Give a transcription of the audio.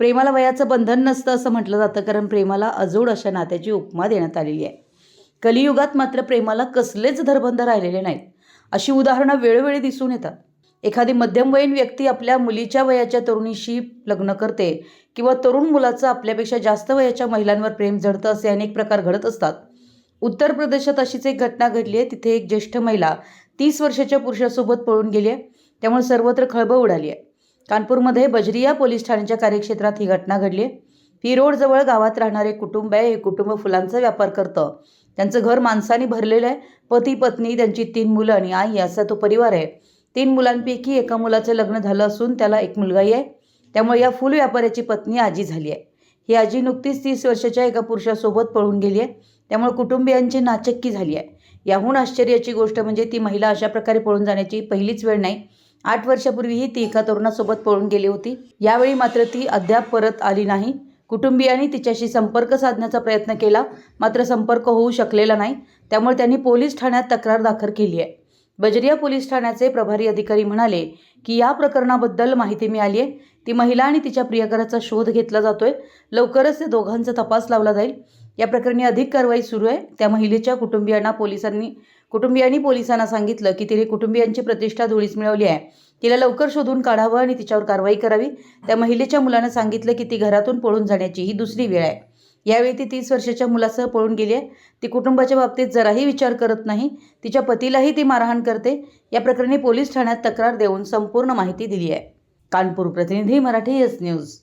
प्रेमाला वयाचं बंधन नसतं असं म्हटलं जातं कारण प्रेमाला अजोड अशा नात्याची उपमा देण्यात आलेली आहे. कलियुगात मात्र प्रेमाला कसलेच धरबंध राहिलेले नाहीत. अशी उदाहरणं वेळोवेळी दिसून येतात. एखादी मध्यमवयीन व्यक्ती आपल्या मुलीच्या वयाच्या तरुणीशी लग्न करते किंवा तरुण मुलाचं आपल्यापेक्षा जास्त वयाच्या महिलांवर प्रेम जडतं असे अनेक प्रकार घडत असतात. उत्तर प्रदेशात अशीच एक घटना घडली आहे. तिथे एक ज्येष्ठ महिला तीस वर्षाच्या पुरुषासोबत पळून गेली आहे. त्यामुळे सर्वत्र खळबळ उडाली आहे. कानपूरमध्ये बजरिया पोलीस ठाण्याच्या कार्यक्षेत्रात ही घटना घडली. आहे ही रोडजवळ गावात राहणारे कुटुंब आहे. हे कुटुंब फुलांचा व्यापार करतं. त्यांचं घर माणसाने भरलेलं आहे. पती पत्नी त्यांची तीन मुलं आणि आई असा तो परिवार आहे. तीन मुलांपैकी एका मुलाचं लग्न झालं असून त्याला एक मुलगाही आहे. त्यामुळे या फुल व्यापाऱ्याची पत्नी आजी झाली आहे. ही आजी नुकतीच तीस वर्षाच्या एका पुरुषासोबत पळून गेली आहे. त्यामुळे कुटुंबियांची नाचक्की झाली आहे. याहून आश्चर्याची गोष्ट म्हणजे ती महिला अशा प्रकारे पळून जाण्याची पहिलीच वेळ नाही. आठ वर्षापूर्वीही ती एका तरुणासोबत पळून गेली होती. यावेळी मात्र ती अद्याप परत आली नाही. कुटुंबियांनी तिच्याशी संपर्क साधण्याचा प्रयत्न केला मात्र संपर्क होऊ शकलेला नाही. त्यामुळे त्यांनी पोलीस ठाण्यात तक्रार दाखल केली आहे. बजरिया पोलीस ठाण्याचे प्रभारी अधिकारी म्हणाले की या प्रकरणाबद्दल माहिती मिळाली आहे. ती महिला आणि तिच्या प्रियकराचा शोध घेतला जातोय. लवकरच त्या दोघांचा तपास लावला जाईल. या प्रकरणी अधिक कारवाई सुरू आहे. त्या महिलेच्या कुटुंबियांना पोलिसांनी कुटुंबियांनी पोलिसांना सांगितलं की तिने कुटुंबियांची प्रतिष्ठा धुळीस मिळवली आहे. तिला लवकर शोधून काढावं आणि तिच्यावर कारवाई करावी. त्या महिलेच्या मुलानं सांगितलं की ती घरातून पळून जाण्याची ही दुसरी वेळ आहे. यावेळी ती तीस वर्षाच्या मुलासह पळून गेली आहे. ती कुटुंबाच्या बाबतीत जराही विचार करत नाही. तिच्या पतीलाही ती मारहाण करते. या प्रकरणी पोलीस ठाण्यात तक्रार देऊन संपूर्ण माहिती दिली आहे. कानपूर प्रतिनिधी मराठी एस न्यूज.